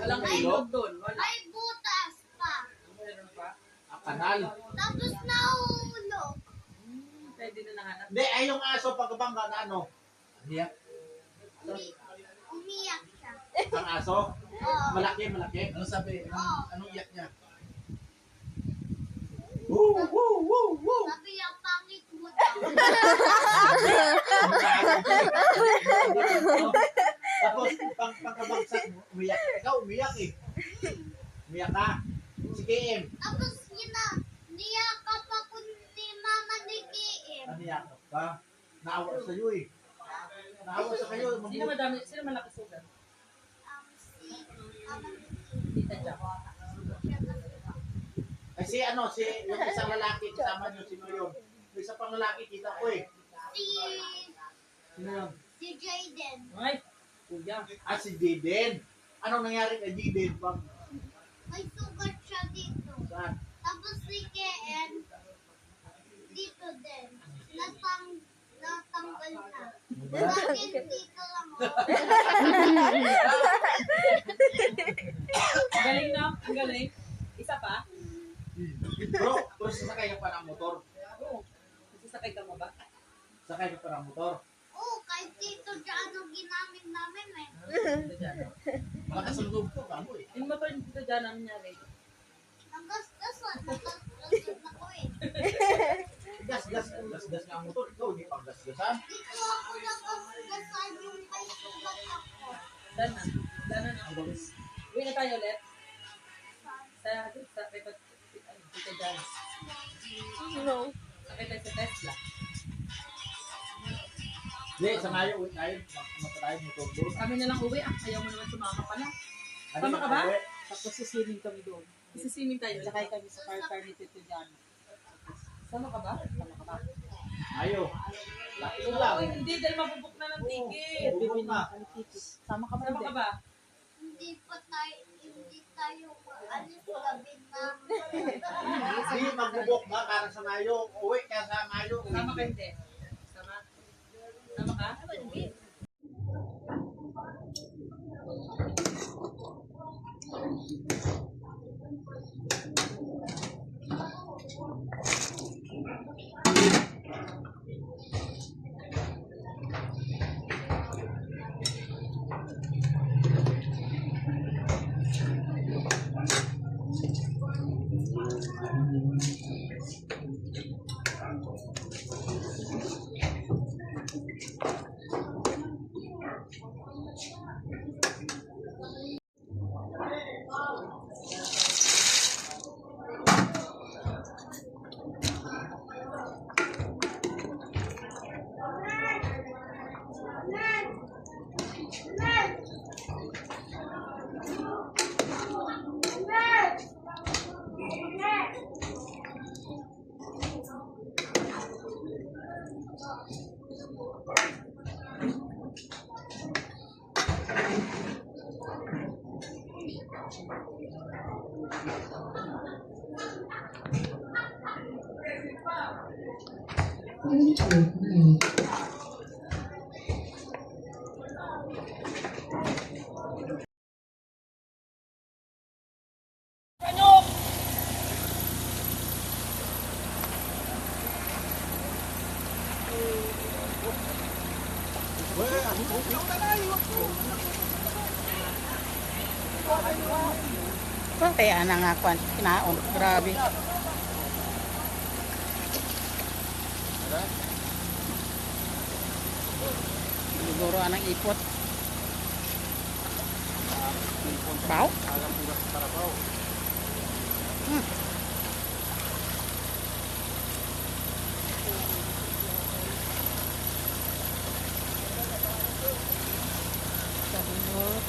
Walang ilog doon. Ay, butas pa. Ah, meron pa? Ah, kanal. Tapos nahulog. Hmm, pwede na nahanap. Hindi, ay yung aso pagkabangga na ano. Umiyak. Umiyak siya. Ang aso? Oo. Malaki, malaki. Ano sabi? Anong, anong iyak niya? Woo, woo, woo, woo. Sabi niya, pangit mo daw. Tapos, pang pagkabagsak mo, umiyak. Ikaw, umiyak eh. Umiyak ka. Si KM. Tapos yun na, niyakap ako ni Mama ni Kim. Ano yan? Ka? Naawa sa iyo eh. Naawa sa kayo. Sino Mabuti. madami? Sino malaki sugat? Um, si ni Tita Jack. Ay si ano, si yung isang lalaki kasama niyo, sino yun? Yung isa pang lalaki, kita ko eh. Si, Sino yun? si Jaden. Ay, kuya. Ah, si Jiden. Anong nangyari kay Jiden? Pag, May sugat siya dito. saan? Tapos si Ken, dito din. Natang, natanggal na. Akin dito lang oh. Ang galing na. Ang galing. Isa pa? Bro, pero sasakay ka pa ng motor. Oo. Sasakay ka mo ba? Sakay ka pa ng motor. Kahit dito dyan ang ginamit namin eh. Makasalubog ko, kamo eh. Yung ni Tita Jan, ano nangyari? Nagasgasan, nagasgasan ako eh. Gas, gas, gas, gas nga ang motor. Ikaw, hindi pang gas, gasan. Dito ako nagasgasan yung may sugat ako. Dan na. Dan na. Uwi na tayo ulit. Sa, sa, kay Jan. No. Sakay tayo Hindi, sa ngayon, uwi tayo. Matarayo motor doon. Kami na lang uwi. Ah, ayaw mo naman sumama pala. Ano Tama ka ba? Tapos sisiling kami doon. Isisimming tayo. Sakay kami sa car car ni Tito Jan. Sama ka ba? Tama ka ba? Ayaw. Laki ko lang. Uy, hindi dahil mabubuk na ng ticket. Oo. Bibili ticket. Sama ka ba? Sama ka Hindi. ba? Hindi pa tayo, hindi tayo alis gabi na. Hindi, magbubok ba para sa Mayo? Uwi ka sa Mayo. Sama ka hindi. Sama. Sama ka? 음. 음. Oh, kaya na nga kwan, kinaon. Grabe. Siguro anang ipot. Bao? Hmm. Siguro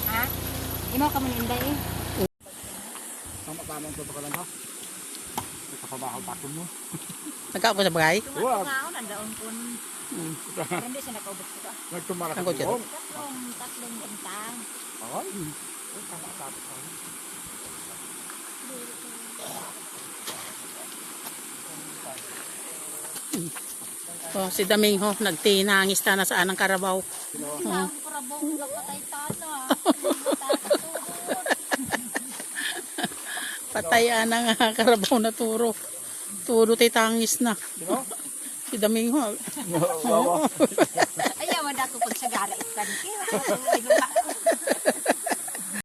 Imo ka man inday eh. Tama-tama ang tutulungan ha. Nakapabaho takon mo. Nagkao ko sa bagay. Huwag. Ako nandaon kun. Hmm. Hindi siya nakaubos ko. Nagtumara Ang kutsi. Tatlong, tatlong bintang. Ay. Tama-tama. Oh, si Domingo, nagtinangis ta na saan ang karabaw. Oh. Ang parabong patay tata. Patayan na nga karabaw na turo. Turo tay tangis na. Si Domingo. Wawa. Ayaw, wala ko pag sagara ikan. Kaya,